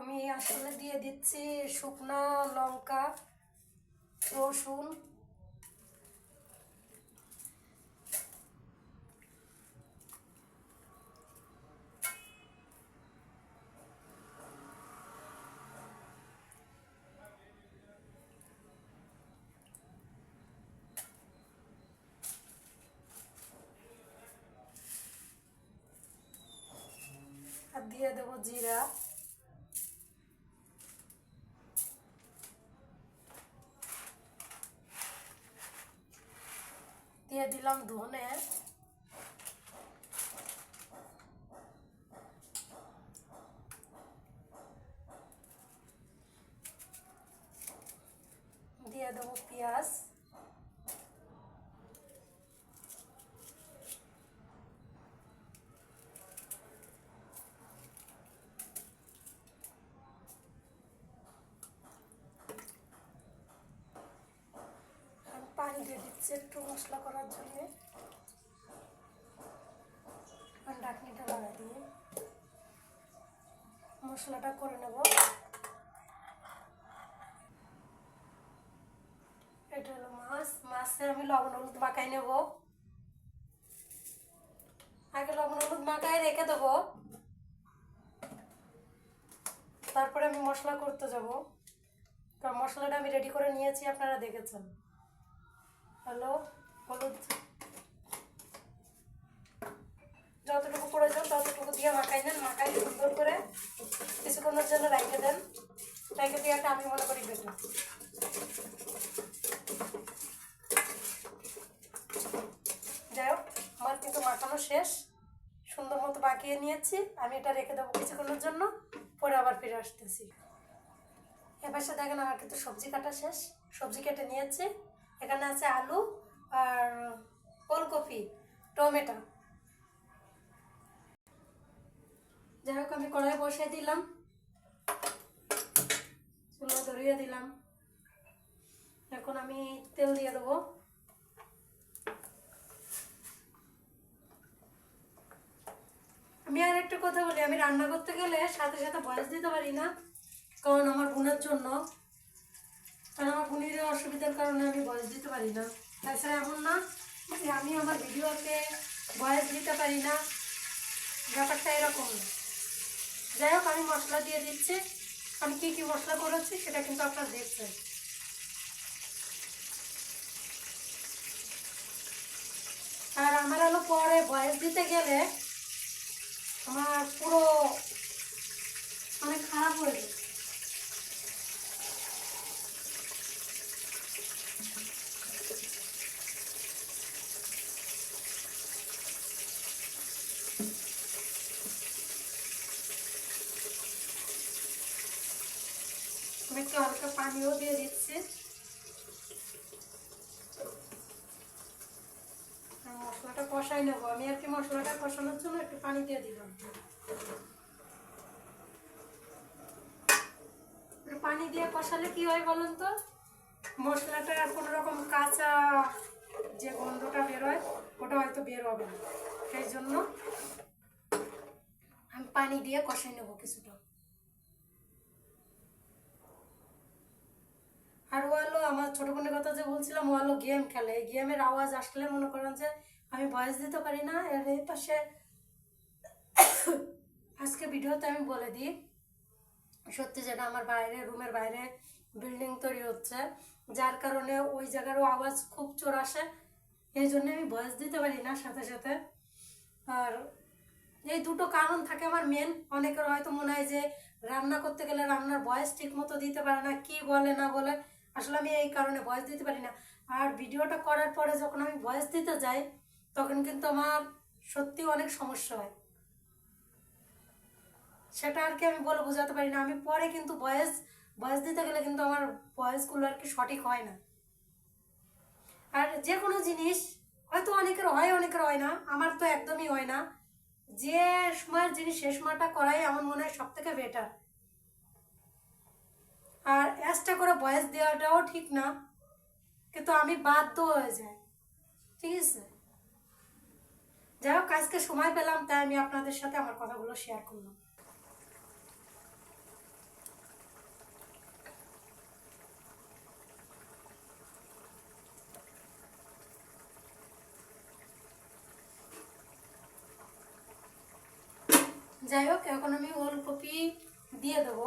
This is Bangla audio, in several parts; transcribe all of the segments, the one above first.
আমি আসলে দিয়ে দিচ্ছি শুকনো লঙ্কা রসুন। দিয়ে দেবো জিরা। দিয়ে দিলাম ধনে দিয়ে দেবো পেঁয়াজ আমি পানি দিয়ে দিচ্ছি একটু মশলা করার জন্য। আর ঢাকনিটা লাগাই দিয়ে মশলাটা করে নেব। এটা হলো মাছ। মাছে আমি লবণ হলুদ মাখাই নেব। আগে লবণ হলুদ মাখাই রেখে দেবো। তারপরে আমি মশলা করতে যাব। কারণ মশলাটা আমি রেডি করে নিয়েছি, আপনারা দেখেছেন। হ্যালো? হলুদ যতটুকু প্রয়োজন ততটুকু দিয়ে মাখাই নেন। মাখাই সুন্দর করে কিছুক্ষণের জন্য রাখে দেন। রেখে দেওয়াটা আমি মনে করি বেটার যাই হোক, আমার কিন্তু মাখানো শেষ। সুন্দর মতো মাখিয়ে নিয়েছি। আমি এটা রেখে দেবো কিছুক্ষণের জন্য। পরে আবার ফিরে আসতেছি। এবার সে দেখেন আমার কিন্তু সবজি কাটা শেষ। সবজি কেটে নিয়েছি। এখানে আছে আলু। আর ফুলকপি, টমেটো। যাই হোক, আমি কড়াই বসিয়ে দিলাম। চুলো ধরিয়ে দিলাম। এখন আমি তেল দিয়ে দেবো। আমি আর একটা কথা বলি, আমি রান্না করতে গেলে সাথে সাথে বয়স দিতে পারি না, কারণ আমার বোনের জন্য। কারণ আমার বোনের অসুবিধার কারণে আমি বয়স দিতে পারি না। তাছাড়া এমন না যে আমি আমার ভিডিওতে বয়স দিতে পারি না। ব্যাপারটা এরকম। না যাই হোক, আমি মশলা দিয়ে দিচ্ছি। আমি কী কী মশলা করেছি সেটা কিন্তু আপনারা দেখছেন। আর আমার হলো পরে বয়স দিতে গেলে আমার পুরো অনেক খারাপ হয়ে যায় আমি একটু হালকা পানিও দিয়ে দিচ্ছি আর মশলাটা কষাই নেব। আমি আর কি মশলাটা কষানোর জন্য একটু পানি দিয়ে পানি দিয়ে কষালে কি হয় বলুন তো? মশলাটা আর কোনো রকম কাঁচা যে গন্ধটা বেরোয়, ওটা হয়তো বের হবে সেই জন্য আমি পানি দিয়ে কষাই নেব কিছুটা। আর ও হলো আমার ছোট বোনের কথা যে বলছিলাম ও গেম খেলে। এই গেমের আওয়াজ আসলে মনে করেন যে আমি ভয়েস দিতে পারি না এর পাশে আজকে ভিডিওতে আমি বলে দিই, সত্যি যেটা আমার বাইরে, রুমের বাইরে বিল্ডিং তৈরি হচ্ছে, যার কারণে ওই জায়গারও আওয়াজ খুব চোর আসে, এই জন্য আমি ভয়েস দিতে পারি না সাথে সাথে। আর এই দুটো কারণ থাকে আমার মেন অনেকের হয়তো মনে হয় যে রান্না করতে গেলে রান্নার বয়স ঠিক মতো দিতে পারে না, কি বলে, না বলে, আসলে আমি এই কারণে ভয়েস দিতে পারি না। আর ভিডিওটা করার পরে যখন আমি ভয়েস দিতে যাই তখন কিন্তু আমার সত্যি অনেক সমস্যা হয়। সেটা আর কি আমি বলে বোঝাতে পারি না। আমি পরে কিন্তু বয়স বয়স দিতে গেলে কিন্তু আমার বয়সগুলো আর কি সঠিক হয় না। আর যে কোনো জিনিস, হয়তো অনেকের হয় অনেকের হয় না। আমার তো একদমই হয় না। যে সময়ের জিনিস সে সময়টা করাই আমার মনে হয় সব থেকে বেটার আর অ্যাসটা করে বয়স দেওয়াটাও ঠিক না। কিন্তু আমি বাধ্য হয়ে যাই। ঠিক আছে? যাই হোক আজকে সময় পেলাম, তাই আমি আপনাদের সাথে আমার কথাগুলো শেয়ার করলাম। যাই হোক এখন আমি ওলকপি দিয়ে দেবো।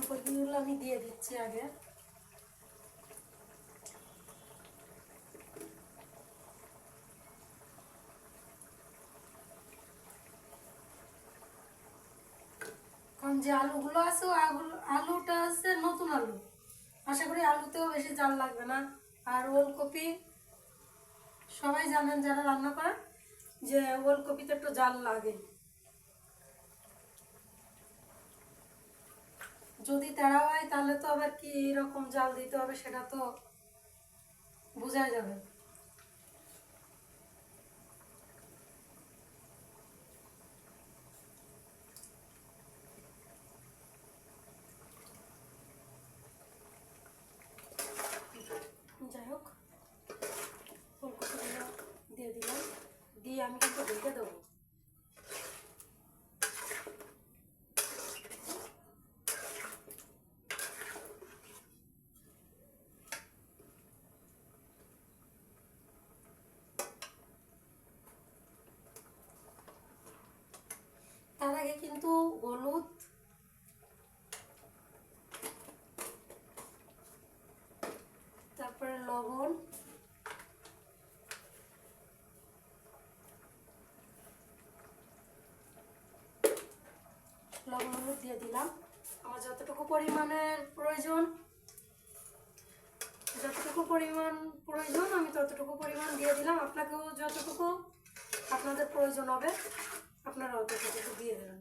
ওলকপিগুলো আমি দিয়ে দিচ্ছি আগে। কারণ যে আলুগুলো আছে আলু আলুটা আছে নতুন আলু। আশা করি আলুতেও বেশি জাল লাগবে না। আর ওলকপি, সবাই জানেন যারা রান্না করেন, যে ওলকপিতে একটু জাল লাগে। যদি তারা হয়, তাহলে তো আবার কি এরকম জাল দিতে হবে, সেটা তো বোঝা যাবে যাই হোক ফুলকপিগুলো দিয়ে দিলাম দিয়ে আমি কিন্তু ঢেকে দেবো তার আগে কিন্তু হলুদ তারপরে লবণ লবণ হলুদ দিয়ে দিলাম। আমার যতটুকু পরিমাণের প্রয়োজন, যতটুকু পরিমাণ প্রয়োজন, আমি ততটুকু পরিমাণ দিয়ে দিলাম। আপনাকেও যতটুকু আপনাদের প্রয়োজন হবে আপনারা অতটুকু দিয়ে দেবেন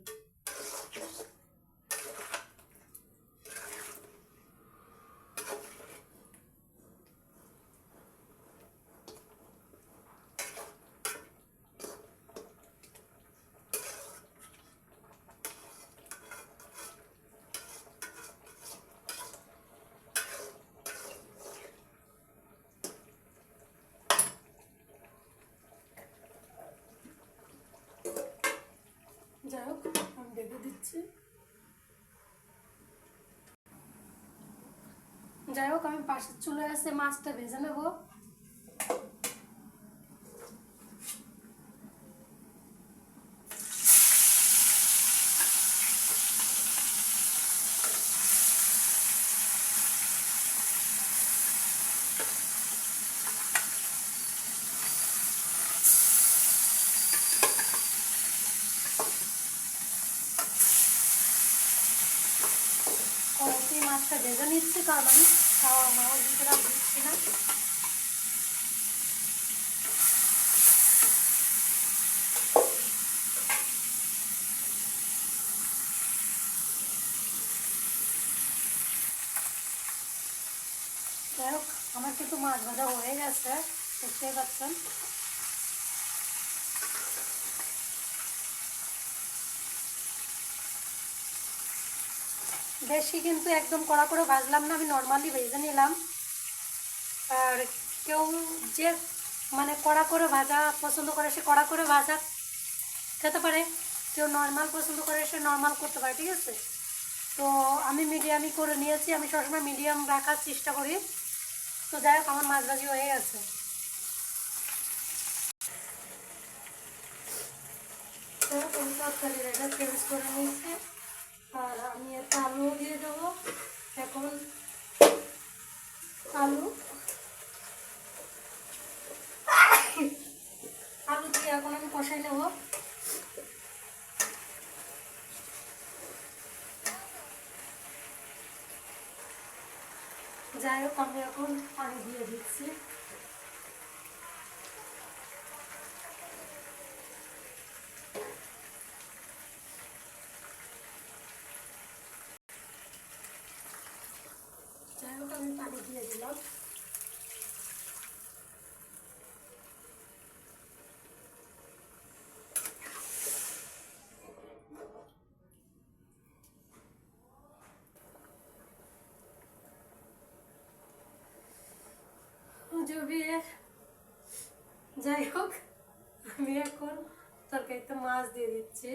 যাই হোক দেখে দিচ্ছি। যাই হোক আমি পাশের চলে এসে মাছটা ভেজে নেব। মাছটা ভেজে নিচ্ছি, কারণ আমি খাওয়া মাছ ভিতরে দিচ্ছি না। যাই হোক, আমার কিন্তু মাছ ভাজা হয়ে গেছে, দেখতেই পাচ্ছেন। বেশি কিন্তু একদম কড়া করে ভাজলাম না, আমি নর্মালি ভেজে নিলাম। আর কেউ যে মানে কড়া করে ভাজা পছন্দ করে, সে কড়া করে ভাজা খেতে পারে। কেউ নর্মাল পছন্দ করে, সে নর্মাল করতে পারে, ঠিক আছে? তো আমি মিডিয়ামই করে নিয়েছি, আমি সবসময় মিডিয়াম রাখার চেষ্টা করি। তো যাই হোক, আমার মাছ ভাজি হয়ে গেছে। আমি তরকারির চেঞ্জ করে নিয়েছি আর আমি একটা আলু দিয়ে দেবো এখন আলু আলু দিয়ে এখন আমি কষাই নেব যাই হোক আমি এখন পানি দিয়ে দিচ্ছি। যাই হোক আমি পানি দিয়ে দিলাম। জবি যাই হোক আমি এখন তরকারিতে মাছ দিয়ে দিচ্ছি।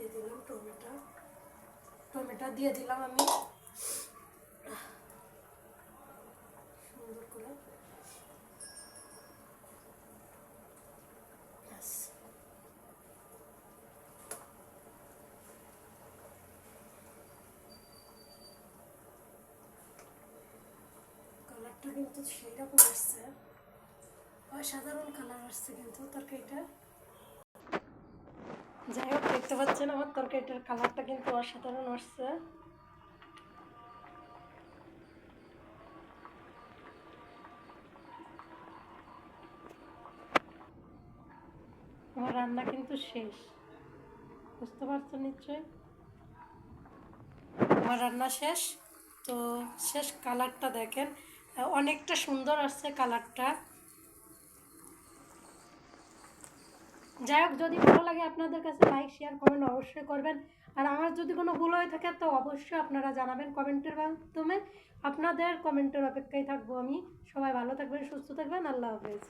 দিয়ে দিলাম টমেটো। টমেটো দিয়ে দিলাম আমি। সুন্দর করে। কালারটা কিন্তু সেই রকম আসছে। অসাধারণ কালার আসছে কিন্তু তরকারিটা। যাই হোক, দেখতে পাচ্ছেন আমার তরকারিটার কালারটা কিন্তু অসাধারণ আসছে। আমার রান্না কিন্তু শেষ। বুঝতে পারছ নিশ্চয় আমার রান্না শেষ। তো শেষ কালারটা দেখেন। অনেকটা সুন্দর আসছে কালারটা। যাই হোক, যদি ভালো লাগে আপনাদের কাছে লাইক শেয়ার কমেন্ট অবশ্যই করবেন। আর আমার যদি কোনো ভুল হয়ে থাকে, তো অবশ্যই আপনারা জানাবেন কমেন্টের মাধ্যমে। আপনাদের কমেন্টের অপেক্ষায় থাকব আমি। সবাই ভালো থাকবেন, সুস্থ থাকবেন। আল্লাহ হাফেজ।